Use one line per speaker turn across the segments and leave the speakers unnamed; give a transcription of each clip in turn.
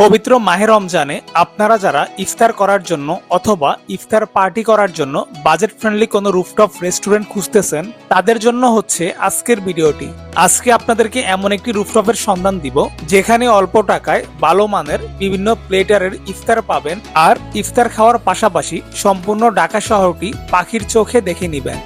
পবিত্র মাহে রমজানে আপনারা যারা ইফতার করার জন্য অথবা ইফতার পার্টি করার জন্য বাজেট ফ্রেন্ডলি কোনো রুফটপ রেস্টুরেন্ট খুঁজতেছেন, তাদের জন্য হচ্ছে আজকের ভিডিওটি। আজকে আপনাদেরকে এমন একটি রুফটপের সন্ধান দিব, যেখানে অল্প টাকায় ভালো মানের বিভিন্ন প্লেটারের ইফতার পাবেন আর ইফতার খাওয়ার পাশাপাশি সম্পূর্ণ ঢাকা শহরটি পাখির চোখে দেখে নিবেন।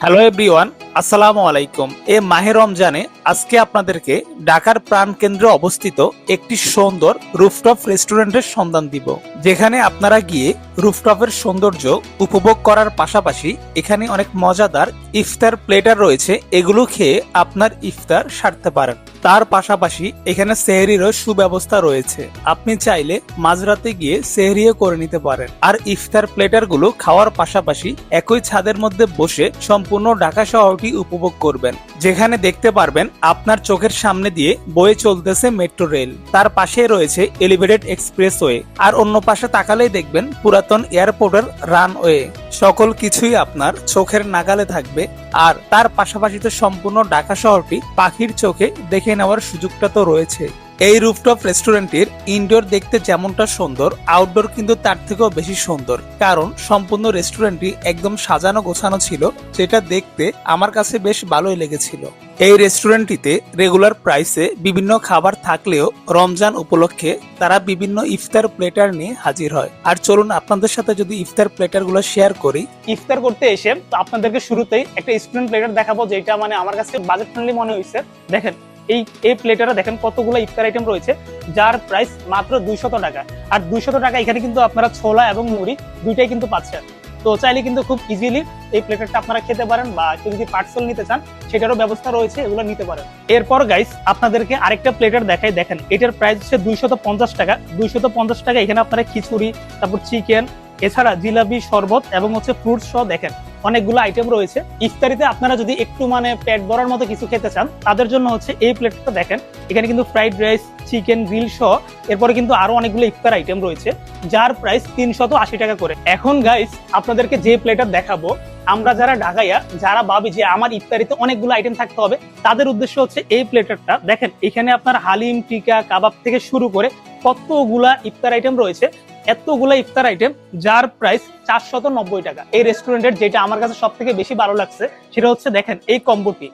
হ্যালো এভরিওয়ান আসসালামু আলাইকুম। এ মাহে রমজানে আজকে আপনাদেরকে ঢাকার প্রাণকেন্দ্রে অবস্থিত একটি সুন্দর রুফটপ রেস্টুরেন্টের সন্ধান দিব, যেখানে আপনারা গিয়ে রুফটপের সৌন্দর্য উপভোগ করার পাশাপাশি এখানে অনেক মজাদার ইফতার প্লেটার রয়েছে, এগুলো খেয়ে আপনার ইফতার সারতে পারেন। তার পাশাপাশি এখানে সেহরিরও সুব্যবস্থা রয়েছে, আপনি চাইলে মাঝরাতে গিয়ে সেহরিও করে নিতে পারেন। আর ইফতার প্লেটারগুলো খাওয়ার পাশাপাশি একই ছাদের মধ্যে বসে সম্পূর্ণ ঢাকা শহরটি উপভোগ করবেন। যেখানে দেখতে পারবেন আপনার চোখের সামনে দিয়ে বয়ে চলতেছে মেট্রো রেল। তার পাশে রয়েছে এলিভেটেড এক্সপ্রেসওয়ে। আর অন্য পাশে তাকালেই দেখবেন পুরাতন এয়ারপোর্টের রানওয়ে। সকল কিছুই আপনার চোখের নাগালে থাকবে। আর তার পাশাপাশি তো সম্পূর্ণ ঢাকা শহরটি পাখির চোখে দেখে নেওয়ার সুযোগটা তো রয়েছে। এই রুফটপ রেস্টুরেন্টের ইনডোর দেখতে যেমনটা সুন্দর আউটডোর কিন্তু তার থেকেও বেশি সুন্দর। কারণ সম্পূর্ণ রেস্টুরেন্টটি একদম সাজানো গোছানো ছিল, যেটা দেখতে আমার কাছে বেশ ভালোই লেগেছিল। এই রেস্টুরেন্টটিতে রেগুলার প্রাইসে বিভিন্ন খাবার থাকলেও রমজান উপলক্ষে তারা বিভিন্ন ইফতার প্লেটার নিয়ে হাজির হয়। আর চলুন আপনাদের সাথে যদি ইফতার প্লেটারগুলো শেয়ার করি।
ইফতার করতে এসে তো আপনাদেরকে শুরুতেই একটা স্টুডেন্ট প্লেটার দেখাবো, যেটা মানে আমার কাছে বাজেট ফ্রেন্ডলি মনে হয়েছে দেখেন এই এই প্লেটারে দেখেন কতগুলো ইফতার আইটেম রয়েছে, যার প্রাইস মাত্র দুইশত টাকা। আর দুইশত টাকা এখানে কিন্তু আপনারা ছোলা এবং মুড়ি দুইটাই কিন্তু পাচ্ছেন। তো চাইলে কিন্তু খুব ইজিলি এই প্লেটারটা আপনারা খেতে পারেন বা কেউ যদি পার্সেল নিতে চান, সেটারও ব্যবস্থা রয়েছে, এগুলো নিতে পারেন। এরপর গাইস আপনাদেরকে আরেকটা প্লেটার দেখাই, দেখেন, এটার প্রাইস হচ্ছে দুইশত পঞ্চাশ টাকা। দুইশত পঞ্চাশ টাকা এখানে আপনারা খিচুড়ি, তারপর চিকেন এছাড়া জিলাপি, শরবত এবং হচ্ছে ফ্রুটস সহ দেখেন। অনেকগুলো আইটেম রয়েছে। ইফতারিতে আপনারা যদি একটু মানে পেট ভরার মতো কিছু খেতে চান, তাদের জন্য হচ্ছে এই প্লেটটা দেখেন। এখানে কিন্তু ফ্রাইড রাইস চিকেন গ্রিল সহ এরপরে কিন্তু আরও অনেকগুলো ইফতার আইটেম রয়েছে, যার প্রাইস তিনশত আশি টাকা করে। এখন গাইস আপনাদেরকে যে প্লেটার দেখাবো, আমরা যারা ঢাকাইয়া, যারা ভাবি যে আমার ইফতারিতে অনেকগুলো আইটেম থাকতে হবে, তাদের উদ্দেশ্য হচ্ছে এই প্লেটারটা দেখেন, এখানে আপনার হালিম টিকা কাবাব থেকে শুরু করে কতগুলা ইফতার আইটেম রয়েছে এতগুলা ইফতার আইটেম যার প্রাইস চারশত নব্বই টাকা। এই রেস্টুরেন্টের যেটা আমার কাছে সব থেকে বেশি ভালো লাগছে, সেটা হচ্ছে দেখেন এই কম্বোটি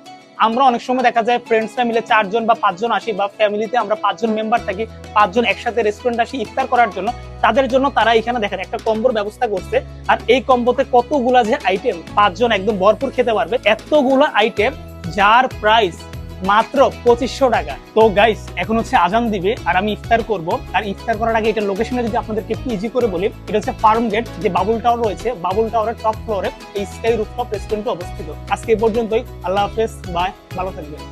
আমরা অনেক সময় দেখা যায় ফ্রেন্ডসরা মিলে চারজন বা পাঁচজন আসি বা ফ্যামিলিতে আমরা পাঁচজন মেম্বার থাকি, পাঁচজন একসাথে রেস্টুরেন্ট আসি ইফতার করার জন্য। তাদের জন্য তারা এখানে দেখেন একটা কম্বোর ব্যবস্থা করছে। আর এই কম্বোতে কতগুলা যে আইটেম পাঁচজন একদম ভরপুর খেতে পারবে, এতগুলো আইটেম যার প্রাইস মাত্র পঁচিশশো টাকা। তো গাইস এখন হচ্ছে আজান দিবে, আর আমি ইফতার করব। আর ইফতার করার আগে এটা লোকেশনে যদি আপনাদেরকে একটু ইজি করে বলি, এটা হচ্ছে ফার্ম গেট যে বাবুল টাওয়ার রয়েছে বাবুল টাওয়ারের টপ ফ্লোরে এই স্কাই রুফটপ রেস্টুরেন্টে অবস্থিত। আজকে পর্যন্তই, আল্লাহ হাফেজ বাই ভালো থাকবেন।